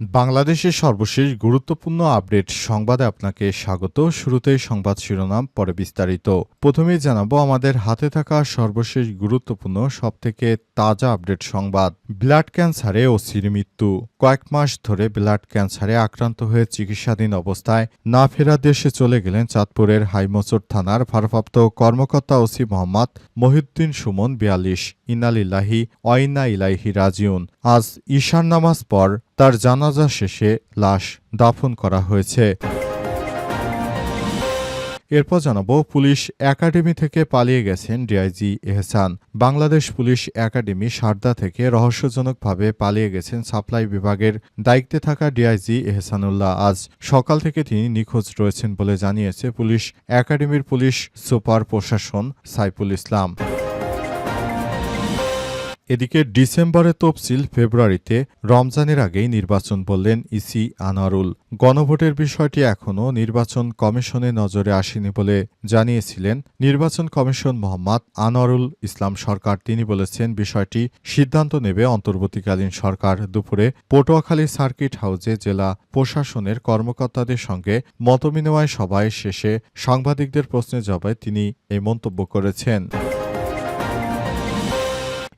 বাংলাদেশের সর্বশেষ গুরুত্বপূর্ণ আপডেট সংবাদে আপনাকে স্বাগত। শুরুতেই সংবাদ শিরোনাম, পরে বিস্তারিত। প্রথমেই জানাব, আমাদের হাতে থাকা সর্বশেষ গুরুত্বপূর্ণ, সবথেকে তাজা আপডেট সংবাদ। ব্লাড ক্যান্সারে ওসির মৃত্যু। কয়েক মাস ধরে ব্লাড ক্যান্সারে আক্রান্ত হয়ে চিকিৎসাধীন অবস্থায় না ফেরা দেশে চলে গেলেন চাঁদপুরের হাইমচর থানার ভারপ্রাপ্ত কর্মকর্তা ওসি মোহাম্মদ মহিউদ্দিন সুমন বিয়াল্লিশ। ইনালিল্লাহি অইনা ইলাইহি রাজিউন। আজ ঈশান নামাজ পর তার জানাজা শেষে লাশ দাফন করা হয়েছে। এরপর জানাব, পুলিশ একাডেমি থেকে পালিয়ে গেছেন DIG Ehsan. Bangladesh police academy Sarda থেকে রহস্যজনকভাবে পালিয়ে গেছেন সাপ্লাই বিভাগের দায়িত্বে থাকা ডিআইজি এহসানুল্লাহ। আজ সকাল থেকে তিনি নিখোঁজ রয়েছেন বলে জানিয়েছে পুলিশ একাডেমির পুলিশ সুপার প্রশাসন সাইফুল ইসলাম। এদিকে ডিসেম্বরে তফসিল ফেব্রুয়ারিতে রমজানের আগেই নির্বাচন বললেন ইসি আনোয়ারুল। গণভোটের বিষয়টি এখনও নির্বাচন কমিশনের নজরে আসেনি বলে জানিয়েছিলেন নির্বাচন কমিশন মোহাম্মদ আনোয়ারুল ইসলাম সরকার। তিনি বলেছেন, বিষয়টি সিদ্ধান্ত নেবে অন্তর্বর্তীকালীন সরকার। দুপুরে পটুয়াখালী সার্কিট হাউসে জেলা প্রশাসনের কর্মকর্তাদের সঙ্গে মতবিনিময় সভায় শেষে সাংবাদিকদের প্রশ্নের জবাবে তিনি এই মন্তব্য করেছেন।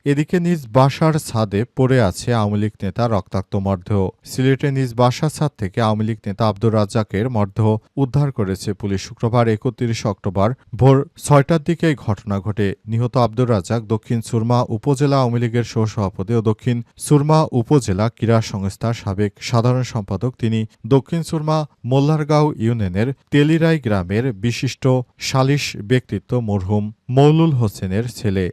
এদিকে নিজ বাসার ছাদে পড়ে আছে আওয়ামী লীগ নেতা রক্তাক্ত মরদেহ। সিলেটে নিজ বাসার ছাদ থেকে আওয়ামী লীগ নেতা আব্দুর রাজ্জাকের মরদেহ উদ্ধার করেছে পুলিশ। শুক্রবার একত্রিশ অক্টোবর ভোর ছয়টার দিকে এই ঘটনা ঘটে। নিহত আব্দুর রাজ্জাক দক্ষিণ সুরমা উপজেলা আওয়ামী লীগের সহসভাপতি ও দক্ষিণ সুরমা উপজেলা ক্রীড়া সংস্থার সাবেক সাধারণ সম্পাদক। তিনি দক্ষিণ সুরমা মোল্লারগাঁও ইউনিয়নের তেলিরাই গ্রামের বিশিষ্ট সালিশ ব্যক্তিত্ব, মরহুম মৌলুল হোসেনের ছেলে।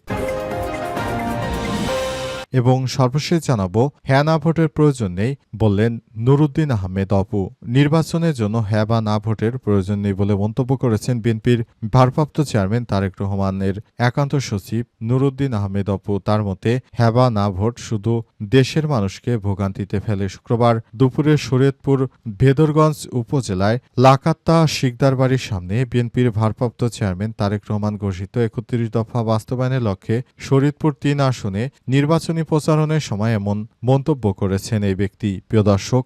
এবং সর্বশেষ জানাব হ্যাঁ না ভোটের প্রয়োজন নেই বললেন নুরুদ্দিন আহমেদ অপু নির্বাচনের জন্য হ্যাঁ বা না ভোটের প্রয়োজন নেই বলে মন্তব্য করেছেন বিএনপির ভারপ্রাপ্ত চেয়ারম্যান তারেক রহমানের একান্ত সচিব নুরুদ্দিন আহমেদ অপু তার মতে হ্যাঁ বা না ভোট শুধু দেশের মানুষকে ভোগান্তিতে ফেলে। শুক্রবার দুপুরে শরীয়তপুর ভেদরগঞ্জ উপজেলায় লাকাত্তা শিকদার বাড়ির সামনে বিএনপির ভারপ্রাপ্ত চেয়ারম্যান তারেক রহমান ঘোষিত একত্রিশ দফা বাস্তবায়নের লক্ষ্যে শরীয়তপুর তিন আসনে নির্বাচনী প্রচারণের সময় এমন মন্তব্য করেছেন এই ব্যক্তি। প্রিয় দর্শক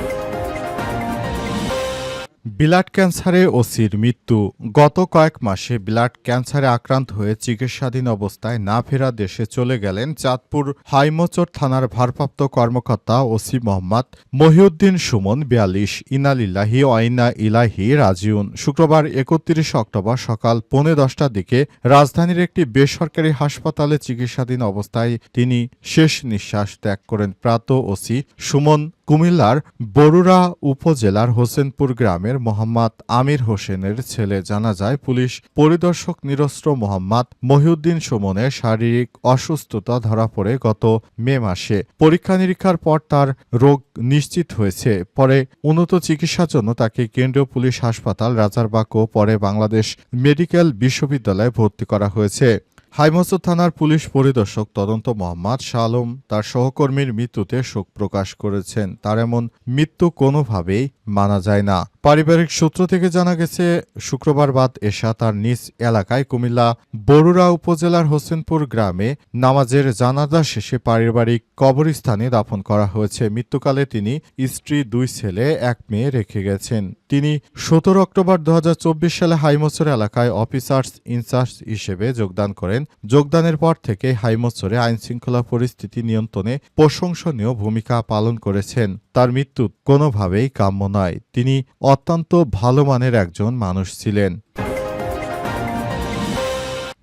ব্লাড ক্যান্সারে ওসির মৃত্যু। গত কয়েক মাসে ব্লাড ক্যান্সারে আক্রান্ত হয়ে চিকিৎসাধীন অবস্থায় না ফেরা দেশে চলে গেলেন চাঁদপুর হাইমচর থানার ভারপ্রাপ্ত কর্মকর্তা ওসি মোহাম্মদ মহিউদ্দিন সুমন বিয়াল্লিশ, ইনালিল্লাহি অইনা ইলাহি রাজিউন। শুক্রবার একত্রিশ অক্টোবর সকাল পৌনে দশটার দিকে রাজধানীর একটি বেসরকারি হাসপাতালে চিকিৎসাধীন অবস্থায় তিনি শেষ নিঃশ্বাস ত্যাগ করেন। প্রাত ওসি সুমন কুমিল্লার বরুড়া উপজেলার হোসেনপুর গ্রামের মোহাম্মদ আমির হোসেনের ছেলে জানা যায় পুলিশ পরিদর্শক নিরস্ত্র মোহাম্মদ মহিউদ্দিন সুমনের শারীরিক অসুস্থতা ধরা পড়ে গত মে মাসে। পরীক্ষা নিরীক্ষার পর তার রোগ নিশ্চিত হয়েছে। পরে উন্নত চিকিৎসার জন্য তাকে কেন্দ্রীয় পুলিশ হাসপাতাল, রাজারবাগ ও পরে বাংলাদেশ মেডিকেল বিশ্ববিদ্যালয়ে ভর্তি করা হয়েছে। হাইমচর থানার পুলিশ পরিদর্শক তদন্ত মোহাম্মদ শাহ আলম তার সহকর্মীর মৃত্যুতে শোক প্রকাশ করেছেন। তার এমন মৃত্যু কোনোভাবেই মানা যায় না। পারিবারিক সূত্র থেকে জানা গেছে, শুক্রবার বাদ এশা তার নিজ এলাকায় কুমিল্লা বরুড়া উপজেলার হোসেনপুর গ্রামে নামাজের জানাজা শেষে পারিবারিক কবরস্থানে দাফন করা হয়েছে। মৃত্যুকালে তিনি স্ত্রী, দুই ছেলে, এক মেয়ে রেখে গেছেন। তিনি সতেরো অক্টোবর দু হাজার চব্বিশ সালে হাইমচর এলাকায় অফিসার্স ইনচার্জ হিসেবে যোগদান করেন। যোগদানের পর থেকে হাইমৎসরে আইন শৃঙ্খলা পরিস্থিতি নিয়ন্ত্রণে প্রশংসনীয় ভূমিকা পালন করেছেন। তার মৃত্যু কোনোভাবেই কাম্য নয়। তিনি অত্যন্ত ভালো মানের একজন মানুষ ছিলেন।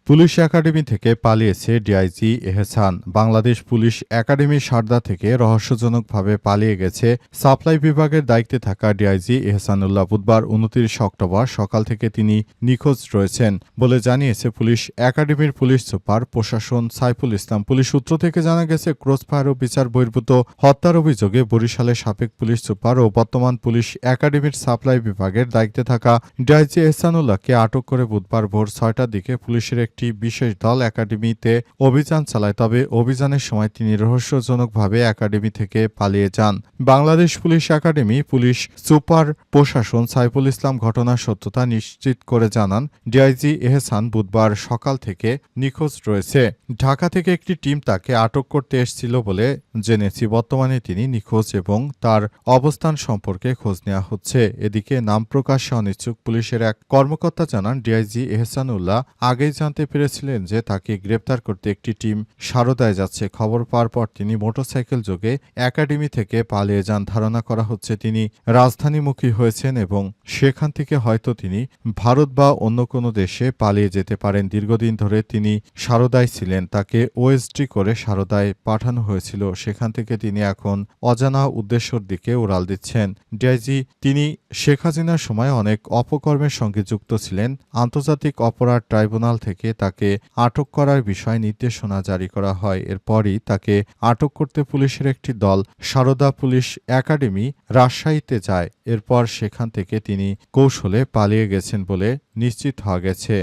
পুলিশ একাডেমি থেকে পালিয়েছে DIG Ehsan. Bangladesh police academy Sarda থেকে রহস্যজনকভাবে পালিয়ে গেছে। সাপ্লাই বিভাগের দায়িত্বে থাকা ডিআইজি এহসানুল্লাহ বুধবার উনত্রিশ অক্টোবর সকাল থেকে তিনি নিখোঁজ রয়েছেন বলে জানিয়েছে পুলিশ। একাডেমির পুলিশ সুপার প্রশাসন সাইফুল ইসলাম। পুলিশ সূত্র থেকে জানা গেছে, ক্রসফায়ার ও বিচার বহির্ভূত হত্যার অভিযোগে বরিশালের সাবেক পুলিশ সুপার ও বর্তমান পুলিশ একাডেমির সাপ্লাই বিভাগের দায়িত্বে থাকা ডিআইজি এহসানুল্লাহকে আটক করে বুধবার ভোর ছয়টার দিকে পুলিশের একটি বিশেষ দল একাডেমিতে অভিযান চালায়, তবে অভিযানের সময় তিনি রহস্যজনকভাবে একাডেমি থেকে পালিয়ে যান। Bangladesh police academy, police super প্রশাসন সাইফুল ইসলাম ঘটনার সত্যতা নিশ্চিত করে জানান। ডিআইজি এহসান বুধবার সকাল থেকে নিখোঁজ রয়েছে। ঢাকা থেকে একটি টিম তাকে আটক করতে এসেছিল বলে জেনেছি। বর্তমানে তিনি নিখোঁজ এবং তার অবস্থান সম্পর্কে খোঁজ নেওয়া হচ্ছে। এদিকে নাম প্রকাশে অনিচ্ছুক পুলিশের এক কর্মকর্তা জানান, ডিআইজি এহসানুল্লাহ আগেই জানতে পেরেছিলেন যে তাকে গ্রেপ্তার করতে একটি টিম সারদায় যাচ্ছে। খবর পাওয়ার পর তিনি মোটরসাইকেল যোগে একাডেমি থেকে পালিয়ে যান। ধারণা করা হচ্ছে তিনি রাজধানীমুখী হয়েছেন এবং সেখান থেকে হয়তো তিনি ভারত বা অন্য কোনো দেশে পালিয়ে যেতে পারেন। দীর্ঘদিন ধরে তিনি সারদায় ছিলেন। তাকে ওএসডি করে সারদায় পাঠানো হয়েছিল। সেখান থেকে তিনি এখন অজানা উদ্দেশ্যর দিকে উড়াল দিচ্ছেন। ডিআইজি, তিনি শেখ হাসিনার সময় অনেক অপকর্মের সঙ্গে যুক্ত ছিলেন। আন্তর্জাতিক অপরাধ ট্রাইব্যুনাল থেকে তাকে আটক করার বিষয়ে নির্দেশনা জারি করা হয়। এরপরই তাকে আটক করতে পুলিশের একটি দল, সারদা পুলিশ একাডেমি, রাজশাহীতে যায়। এরপর সেখান থেকে তিনি কৌশলে পালিয়ে গেছেন বলে নিশ্চিত হওয়া গেছে।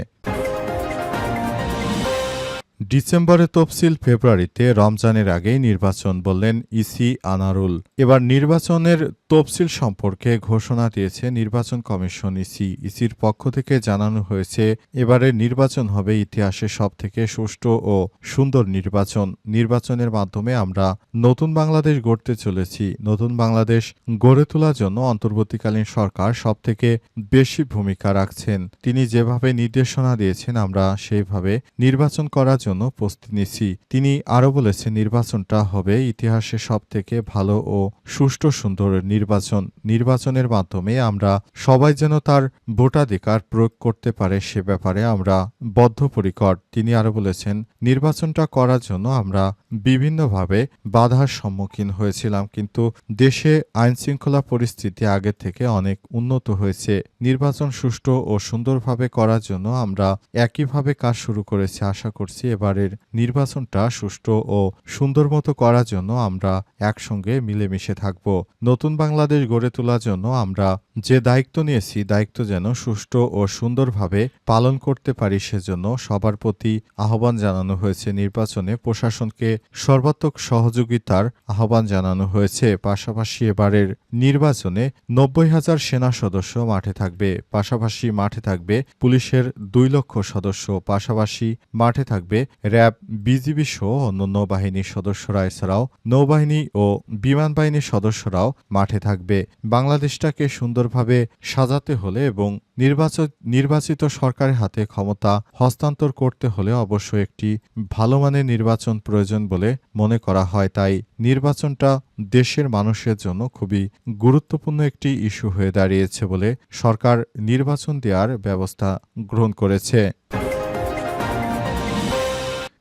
ডিসেম্বরে তফসিল ফেব্রুয়ারিতে রমজানের আগেই নির্বাচন বললেন ইসি আনারুল। এবার নির্বাচনের তফসিল সম্পর্কে ঘোষণা দিয়েছে নির্বাচন কমিশন ইসি। ইসির পক্ষ থেকে জানানো হয়েছে, এবারের নির্বাচন হবে ইতিহাসে সবথেকে সুষ্ঠু ও সুন্দর নির্বাচন। নির্বাচনের মাধ্যমে আমরা নতুন বাংলাদেশ গড়তে চলেছি। নতুন বাংলাদেশ গড়ে তোলার জন্য অন্তর্বর্তীকালীন সরকার সবথেকে বেশি ভূমিকা রাখছেন। তিনি যেভাবে নির্দেশনা দিয়েছেন, আমরা সেইভাবে নির্বাচন করার জন্য প্রস্তুতি নিচ্ছি তিনি আরও বলেছেন, নির্বাচনটা হবে ইতিহাসে সবথেকে ভালো ও সুষ্ঠু সুন্দর নির্বাচন। নির্বাচনের মাধ্যমে আমরা সবাই যেন তার ভোটাধিকার প্রয়োগ করতে পারে সে ব্যাপারে আমরা বদ্ধপরিকর। তিনি আরও বলেছেন, নির্বাচনটা করার জন্য আমরা বিভিন্নভাবে বাধার সম্মুখীন হয়েছিলাম, কিন্তু দেশে আইনশৃঙ্খলা পরিস্থিতি আগের থেকে অনেক উন্নত হয়েছে। নির্বাচন সুষ্ঠু ও সুন্দরভাবে করার জন্য আমরা একইভাবে কাজ শুরু করেছি, আশা করছি এবারের নির্বাচনটা সুষ্ঠু ও সুন্দর মতো করার জন্য আমরা একসঙ্গে মিলেমিশে থাকব। নতুন বাংলাদেশ গড়ে তোলার জন্য আমরা যে দায়িত্ব নিয়েছি, দায়িত্ব যেন সুষ্ঠু ও সুন্দরভাবে পালন করতে পারি সেজন্য সবার প্রতি আহ্বান জানানো হয়েছে। নির্বাচনে প্রশাসনকে সর্বাত্মক সহযোগিতার আহ্বান জানানো হয়েছে। পাশাপাশি এবারের নির্বাচনে নব্বই হাজার সেনা সদস্য মাঠে থাকবে। পাশাপাশি মাঠে থাকবে পুলিশের দুই লক্ষ সদস্য। পাশাপাশি মাঠে থাকবে র্যাব বিজিবি সহ অন্যান্য বাহিনীর সদস্যরা এছাড়াও নৌবাহিনী ও বিমান বাহিনীর সদস্যরাও মাঠে থাকবে। বাংলাদেশটাকে সুন্দরভাবে সাজাতে হলে এবং নির্বাচন নির্বাচিত সরকারের হাতে ক্ষমতা হস্তান্তর করতে হলে অবশ্যই একটি ভালো মানের নির্বাচন প্রয়োজন বলে মনে করা হয়। তাই নির্বাচনটা দেশের মানুষের জন্য খুবই গুরুত্বপূর্ণ একটি ইস্যু হয়ে দাঁড়িয়েছে বলে সরকার নির্বাচন দেওয়ার ব্যবস্থা গ্রহণ করেছে।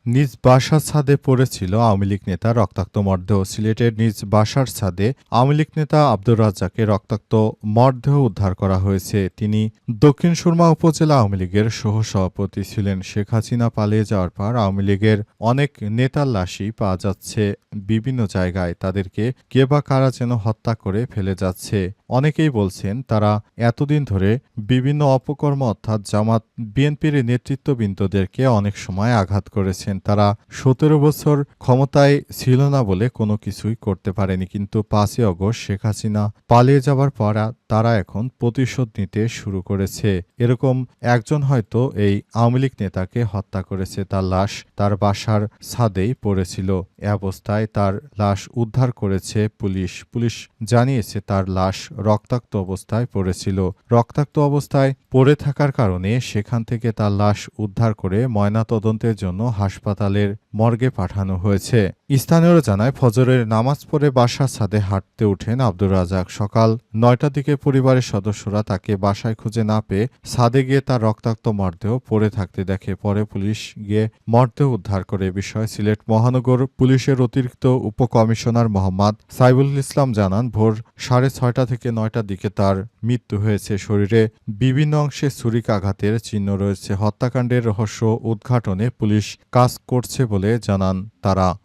নিজ বাসার ছাদে পড়েছিল আওয়ামী লীগ নেতা রক্তাক্ত মরদেহ। সিলেটের নিজ বাসার ছাদে আওয়ামী লীগ নেতা আব্দুর রাজ্জাকে রক্তাক্ত মরদেহ উদ্ধার করা হয়েছে। তিনি দক্ষিণ সুরমা উপজেলা আওয়ামী লীগের সহসভাপতি ছিলেন। শেখ হাসিনা পালিয়ে যাওয়ার পর আওয়ামী লীগের অনেক নেতার লাশই পাওয়া যাচ্ছে। বিভিন্ন জায়গায় তাদেরকে কে বা কারা যেন হত্যা করে ফেলে যাচ্ছে। অনেকেই বলছেন তারা এতদিন ধরে বিভিন্ন অপকর্ম অর্থাৎ জামাত বিএনপির নেতৃত্ববৃন্দদেরকে অনেক সময় আঘাত করেছেন। তারা সতেরো বছর ক্ষমতায় ছিল না বলে কোনো কিছুই করতে পারেনি। কিন্তু পাঁচই অগস্ট শেখ হাসিনা পালিয়ে যাবার পর তারা এখন প্রতিশোধ নিতে শুরু করেছে। এরকম একজন হয়তো এই আওয়ামী লীগ নেতাকে হত্যা করেছে। তার লাশ তার বাসার ছাদেই পড়েছিল। এ অবস্থায় তার লাশ উদ্ধার করেছে পুলিশ। পুলিশ জানিয়েছে তার লাশ রক্তাক্ত অবস্থায় পড়েছিল। রক্তাক্ত অবস্থায় পড়ে থাকার কারণে সেখান থেকে তার লাশ উদ্ধার করে ময়নাতদন্তের জন্য হাসপাতালের মর্গে পাঠানো হয়েছে। স্থানীয়রা জানায়, ফজরের নামাজ পড়ে বাসার ছাদে হাঁটতে ওঠেন আব্দুর রাজাক সকাল নয়টার দিকে পরিবারের সদস্যরা তাকে বাসায় খুঁজে না পেয়ে ছাদে গিয়ে তার রক্তাক্ত মরদেহ পড়ে থাকতে দেখে। পরে পুলিশ গিয়ে মরদেহ উদ্ধার করে বিষয়ে সিলেট মহানগর পুলিশের অতিরিক্ত উপকমিশনার মোহাম্মদ সাইবুল ইসলাম জানান, ভোর সাড়ে ছয়টা থেকে নয়টার দিকে তার মৃত্যু হয়েছে। শরীরে বিভিন্ন অংশে ছুরিকাঘাতের চিহ্ন রয়েছে। হত্যাকাণ্ডের রহস্য উদ্ঘাটনে পুলিশ কাজ করছে বলে জানান তারা।